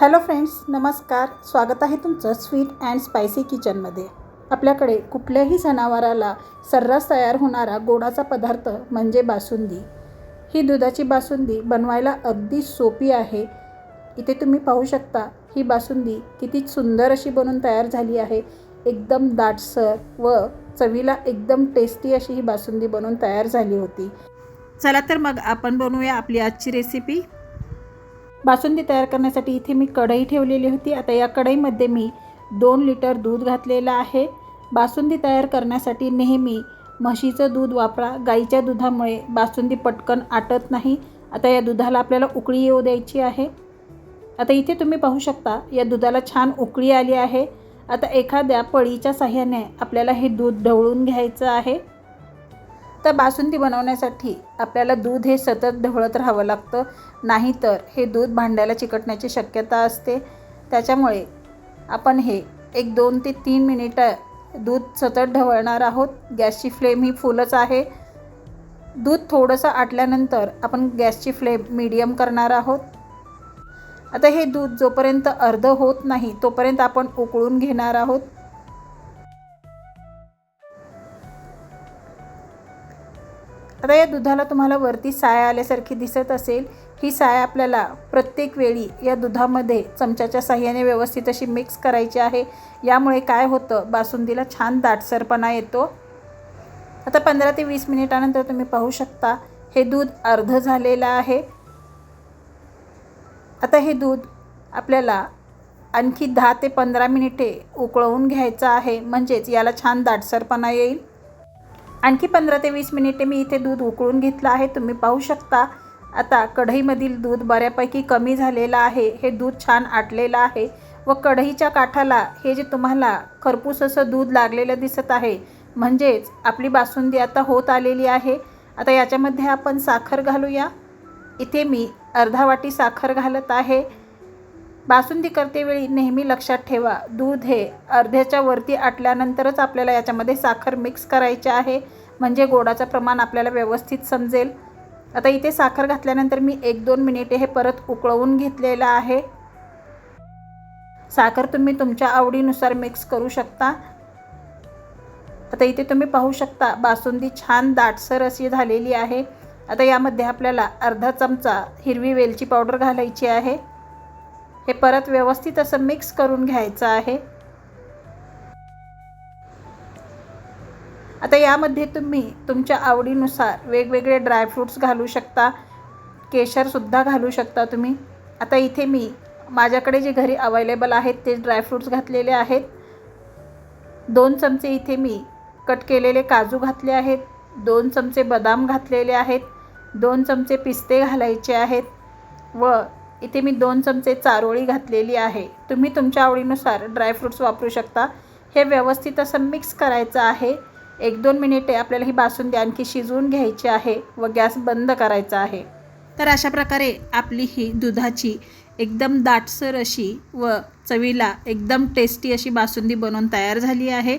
Hello friends नमस्कार. स्वागत आहे तुमचं स्वीट अँड स्पायसी किचनमध्ये. आपल्याकडे कुठल्याही जनावराला सर्रास तयार होणारा गोडाचा पदार्थ म्हणजे बासुंदी. ही दुधाची बासुंदी बनवायला अगदी सोपी आहे. इथे तुम्ही पाहू शकता ही बासुंदी किती सुंदर अशी बनवून तयार झाली आहे. एकदम दाटसर व चवीला एकदम टेस्टी अशी ही बासुंदी बनवून तयार झाली होती. चला तर मग आपण बनवूया आपली आजची रेसिपी बासुंदी तयार करण्यासाठी इथे मी कढई ठेवलेली होती. आता या कढईमध्ये मी दोन लिटर दूध घातलेलं आहे. बासुंदी तयार करण्यासाठी नेहमी म्हशीचं दूध वापरा. गाईच्या दुधामुळे बासुंदी पटकन आटत नाही. आता या दुधाला आपल्याला उकळी येऊ द्यायची आहे. आता इथे तुम्ही पाहू शकता या दुधाला छान उकळी आली आहे. आता एखाद्या पळीच्या साह्याने आपल्याला हे दूध ढवळून घ्यायचं आहे. तर बासुंदी बनवण्यासाठी आपल्याला दूध हे सतत ढवळत राहावं लागतं. नाहीतर हे दूध भांड्याला चिकटण्याची शक्यता असते. त्याच्यामुळे आपण हे एक दोन ते तीन मिनिटं दूध सतत ढवळणार आहोत. गॅसची फ्लेम ही फुलच आहे. दूध थोडंसं आटल्यानंतर आपण गॅसची फ्लेम मीडियम करणार आहोत. आता हे दूध जोपर्यंत अर्ध होत नाही तोपर्यंत आपण उकळून घेणार आहोत. आता या दुधाला तुम्हाला वरती साय आल्यासारखी दिसत असेल. ही साय आपल्याला प्रत्येक वेळी या दुधामध्ये चमच्याच्या साह्याने व्यवस्थित अशी मिक्स करायची आहे. यामुळे काय होतं? बासुंदीला छान दाटसरपणा येतो. आता पंधरा ते वीस मिनिटानंतर तुम्ही पाहू शकता हे दूध अर्ध झालेलं आहे. आता हे दूध आपल्याला आणखी दहा ते पंधरा मिनिटे उकळवून घ्यायचं आहे. म्हणजेच याला छान दाटसरपणा येईल. आणखी पंधरा ते वीस मिनिटे मी इथे दूध उकळून घेतलं आहे. तुम्ही पाहू शकता आता कढईमधील दूध बऱ्यापैकी कमी झालेलं आहे. हे दूध छान आटलेलं आहे व कढईच्या काठाला हे जे तुम्हाला खरपूस असं दूध लागलेलं दिसत आहे म्हणजेच आपली बासुंदी आता होत आलेली आहे. आता याच्यामध्ये आपण साखर घालूया. इथे मी अर्धा वाटी साखर घालत आहे. बासुंदी करतेवेळी नेहमी लक्षात ठेवा. दूध हे अर्ध्याच्या वरती आटल्यानंतरच आपल्याला याच्यामध्ये साखर मिक्स करायची आहे. म्हणजे गोडाचं प्रमाण आपल्याला व्यवस्थित समजेल. आता इथे साखर घातल्यानंतर मी एक दोन मिनिटे हे परत उकळवून घेतलेलं आहे. साखर तुम्ही तुमच्या आवडीनुसार मिक्स करू शकता. आता इथे तुम्ही पाहू शकता बासुंदी छान दाटसर अशी झालेली आहे. आता यामध्ये आपल्याला अर्धा चमचा हिरवी वेलची पावडर घालायची आहे. हे परत व्यवस्थित असं मिक्स करून घ्यायचं आहे. आता यामध्ये तुम्ही तुमच्या आवडीनुसार वेगवेगळे ड्रायफ्रूट्स घालू शकता. केशरसुद्धा घालू शकता तुम्ही. आता इथे मी माझ्याकडे जे घरी अवेलेबल आहेत ते ड्रायफ्रूट्स घातलेले आहेत. दोन चमचे इथे मी कट केलेले काजू घातले आहेत. दोन चमचे बदाम घातलेले आहेत. दोन चमचे पिस्ते घालायचे आहेत. व इथे मी दोन चमचे चारोळी घातलेली आहे. तुम्ही तुमच्या आवडीनुसार ड्रायफ्रूट्स वापरू शकता. हे व्यवस्थित असं मिक्स करायचं आहे. एक दोन मिनिटे आपल्याला ही बासुंदी आणखी शिजवून घ्यायची आहे व गॅस बंद करायचा आहे. तर अशा प्रकारे आपली ही दुधाची एकदम दाटसर अशी व चवीला एकदम टेस्टी अशी बासुंदी बनवून तयार झाली आहे.